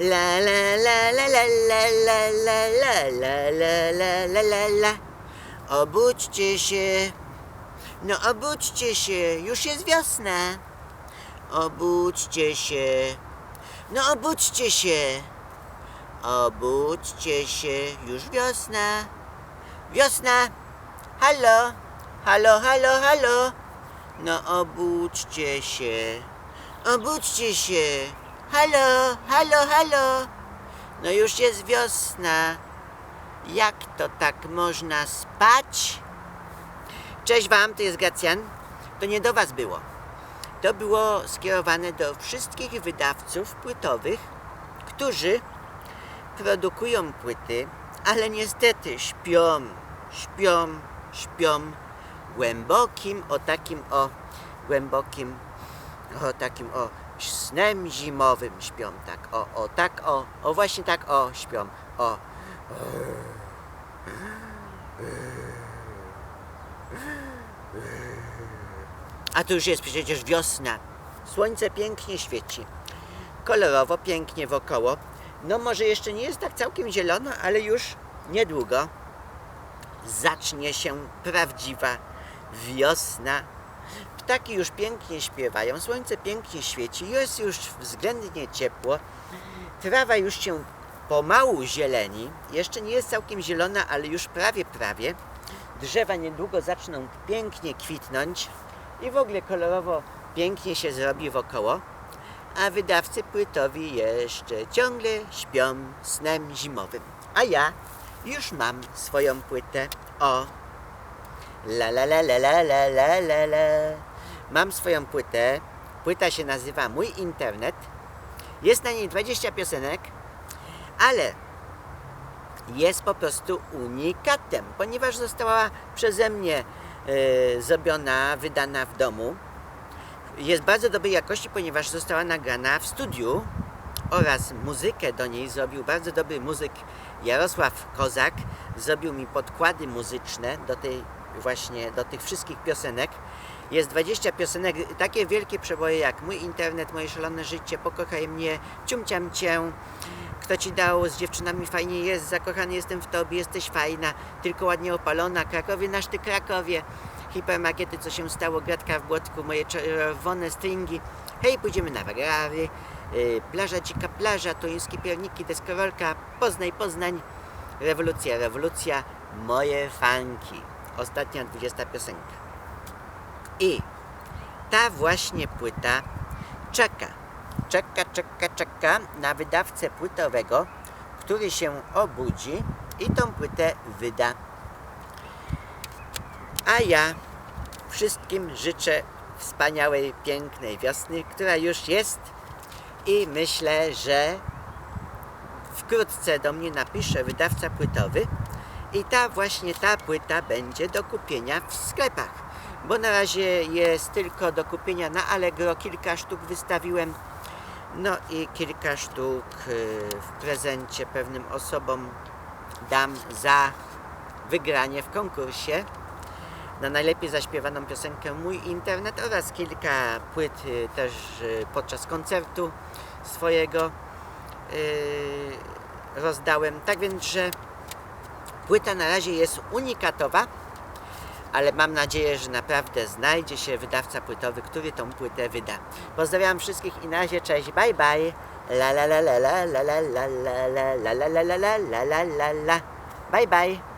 La la la la la la la la la la la la la la la Obudźcie się. No obudźcie się, już jest wiosna. Obudźcie się. No obudźcie się. Obudźcie się, już wiosna. Wiosna. Halo, halo, halo, halo. No obudźcie się. Obudźcie się. Halo, halo, halo. No już jest wiosna. Jak to tak można spać? Cześć wam, to jest Gracjan. To nie do was było. To było skierowane do wszystkich wydawców płytowych, którzy produkują płyty, ale niestety śpią, śpią, śpią głębokim, o takim o, głębokim, o takim o snem zimowym śpią, tak, o, o, tak, o, o, właśnie tak, o, śpią, o. A tu już jest przecież wiosna. Słońce pięknie świeci. Kolorowo, pięknie wokoło. No może jeszcze nie jest tak całkiem zielono, ale już niedługo zacznie się prawdziwa wiosna. Ptaki już pięknie śpiewają, słońce pięknie świeci, jest już względnie ciepło. Trawa już się pomału zieleni. Jeszcze nie jest całkiem zielona, ale już prawie, prawie. Drzewa niedługo zaczną pięknie kwitnąć i w ogóle kolorowo pięknie się zrobi wokoło. A wydawcy płytowi jeszcze ciągle śpią snem zimowym. A ja już mam swoją płytę. O! La la la la la la la la. Mam swoją płytę. Płyta się nazywa Mój Internet. Jest na niej 20 piosenek, ale jest po prostu unikatem, ponieważ została przeze mnie e, zrobiona, wydana w domu. Jest bardzo dobrej jakości, ponieważ została nagrana w studiu oraz muzykę do niej zrobił bardzo dobry muzyk Jarosław Kozak. Zrobił mi podkłady muzyczne do tej właśnie, do tych wszystkich piosenek. Jest 20 piosenek, takie wielkie przeboje jak Mój internet, Moje szalone życie, Pokochaj mnie, Ciumciam cię, Kto ci dał, z dziewczynami fajnie jest, Zakochany jestem w tobie, jesteś fajna, Tylko ładnie opalona, Krakowie, nasz ty Krakowie, Hipermarkety, co się stało, Gratka w błotku, Moje czerwone stringi, Hej, pójdziemy na wagary, yy, Plaża, dzika plaża, Toruńskie pierniki, Deskorolka, Poznaj, Poznań, Rewolucja, rewolucja, Moje fanki. Ostatnia 20 piosenka. I ta właśnie płyta czeka, czeka, czeka, czeka na wydawcę płytowego, który się obudzi i tą płytę wyda. A ja wszystkim życzę wspaniałej, pięknej wiosny, która już jest. I myślę, że wkrótce do mnie napisze wydawca płytowy i ta właśnie ta płyta będzie do kupienia w sklepach bo na razie jest tylko do kupienia na Allegro. Kilka sztuk wystawiłem. No i kilka sztuk y, w prezencie pewnym osobom dam za wygranie w konkursie na najlepiej zaśpiewaną piosenkę Mój Internet oraz kilka płyt y, też y, podczas koncertu swojego rozdałem. Tak więc, że płyta na razie jest unikatowa ale mam nadzieję, że naprawdę znajdzie się wydawca płytowy, który tą płytę wyda. Pozdrawiam wszystkich i na razie, cześć, bye bye. La la la la la la la la la la la la la la la la la Bye bye.